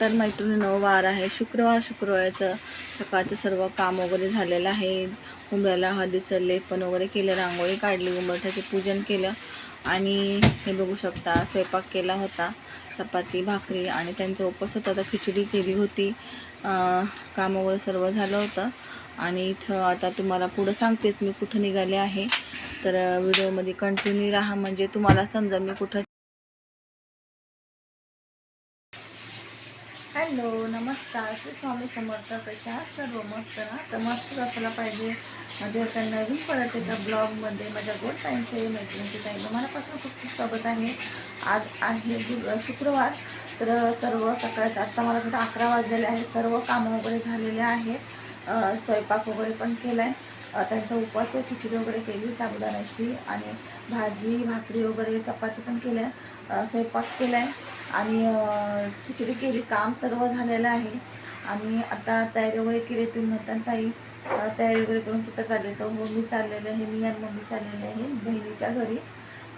तर मैत्रिणीनं वार आहे. शुक्रवार शुक्रवारचं सकाळचं सर्व काम वगैरे झालेलं आहे. उंबऱ्याला हळदीचं लेपन वगैरे केलं रांगोळी काढली उंबरठ्याचे पूजन केलं आणि हे बघू शकता स्वयंपाक केला होता. चपाती भाकरी आणि त्यांचा उपवास होता. तर खिचडी केली होती. काम वगैरे सर्व झालं होतं. आणि इथं आता तुम्हाला पुढं सांगतेच मी कुठं निघाले आहे. तर व्हिडिओमध्ये कंटिन्यू राहा. म्हणजे तुम्हाला समजा मी कुठं हॅलो नमस्कार. श्री स्वामी समर्थ कशा सर्व मस्त ना? तर मस्त पाहिजे. म्हणजे माझ्या एका नवीन परत एका ब्लॉगमध्ये माझ्या गोड टाईमचे मैत्रिणीचे टाईम मनापासून खूप खूप स्वागत आहे. आज आहे शुक्रवार. तर सर्व सकाळचं आत्ता मला कुठं अकरा वाजलेले आहे सर्व कामं वगैरे झालेले आहेत. स्वयंपाक वगैरे पण केला आहे त्यांचा उपवास आहे खिचडी वगैरे केली साबुदाण्याची आणि भाजी भाकरी वगैरे चपाती पण केल्या. स्वयंपाक केला आहे आणि खिचडी केली. काम सर्व झालेलं आहे. आणि आता तयारी वगैरे केली तुम्ही म्हणता ताई तयारी वगैरे करून कुठं चालले? तर मम्मी चाललेलं आहे. मी आणि मम्मी चाललेली आहे बहिणीच्या घरी.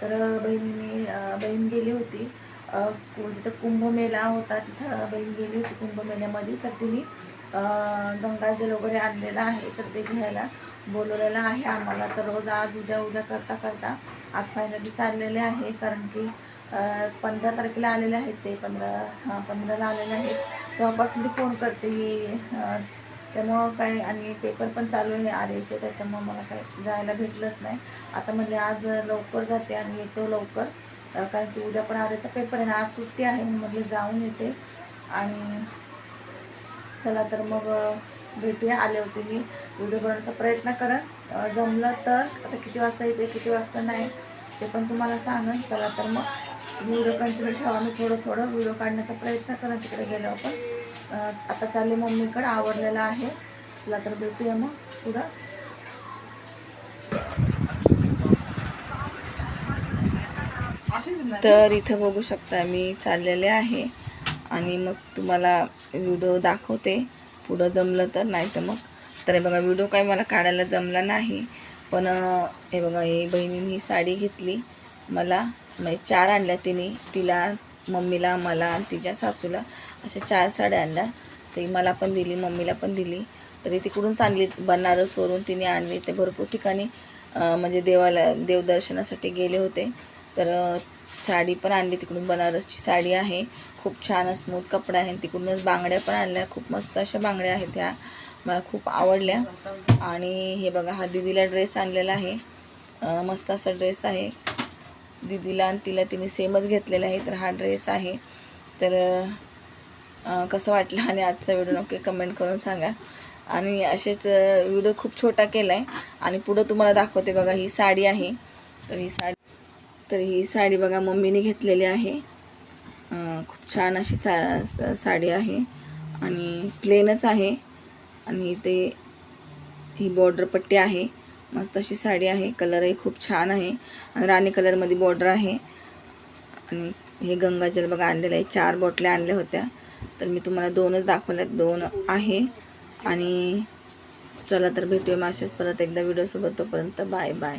तर बहिणीने बहीण गेली होती. जिथं म्हणजे कुंभमेळा होता तिथं. बहीण गेली होती कुंभमेळ्यामध्ये. तर तिने गंगाजल वगैरे आणलेलं आहे. तर ते घ्यायला बोलवलेलं आहे आम्हाला. तर रोज आज उद्या उद्या करता करता आज फायनली चाललेले आहे. कारण की पंधरा तारखेला आलेले आहेत ते पंधरा हां पंधराला आलेले आहेत. तेव्हापासून ते फोन करते की त्यामुळं काय आणि पेपर पण चालू आहे आर्यचे त्याच्यामुळं मला काय जायला भेटलंच नाही. आता म्हणजे आज लवकर जाते आणि येतो लवकर. कारण की उद्या पण आर्यचा पेपर आहे ना आज सुट्टी आहे मी म्हटलं जाऊन येते. आणि चला तर मग अं, भेटूया आले होते मी. व्हिडिओ बनवण्याचा प्रयत्न करा. जमलं तर आता किती वाजता येते किती वाजता नाही ते पण तुम्हाला सांगेन. चला तर मग. व्हिडिओ कंटिन्यू ठेवा मी थोडं थोडं व्हिडिओ काढण्याचा प्रयत्न करा तिकडे गेलो पण. आता चालले मम्मीकडं आवडलेलं आहे. चला तर भेटूया मग पुढं. तर इथं बघू शकता मी चाललेले आहे आणि मग तुम्हाला व्हिडिओ दाखवते. पुढं जमलं तर नाही तर मग. तर हे बघा व्हिडिओ काही मला काढायला जमला नाही. पण हे बघा हे बहिणीने ही साडी घेतली. मला म्हणजे चार आणल्या तिने तिला मम्मीला मला आणि तिच्या सासूला. अशा चार साड्या आणल्या. ती मला पण दिली मम्मीला पण दिली. तरी तिकडूनच आणली बनारसवरून तिने आणली. ते भरपूर ठिकाणी म्हणजे देवाला देवदर्शनासाठी गेले होते. तर साडी पण आणली. तिकडून बनारसची साडी आहे. खूप छान स्मूथ कपडा आहे तिकडूनच बांगड्या पण आणल्या. खूप मस्त अशा बांगड्या आहेत ह्या. मला खूप आवडल्या. आणि हे बघा हा दिदीला ड्रेस आणलेला आहे. मस्त असा ड्रेस आहे. दिदीला आणि तिला तिने सेमच घेतलेला आहे तर हा ड्रेस आहे. तर कसं वाटलं आणि आजचा व्हिडिओ नक्की कमेंट करून सांगा. आणि असेच व्हिडिओ खूप छोटा केला आहे आणि पुढं तुम्हाला दाखवते बघा ही साडी आहे. तर ही साडी तर ही साडी बघा मम्मीने घेतलेली आहे. खूप छान अशी सा साडी आहे. आणि प्लेनच आहे. आणि ते ही बॉर्डर पट्टी आहे. मस्त अशी साडी आहे. कलरही खूप छान आहे. आणि राणी कलरमध्ये बॉर्डर आहे. आणि हे गंगाजल बघा आणलेलं आहे. चार बॉटल्या आणल्या होत्या. तर मी तुम्हाला दोनच दाखवल्यात. दोन आहे. आणि चला तर भेटूया माशाच परत एकदा व्हिडिओसोबत तोपर्यंत बाय बाय.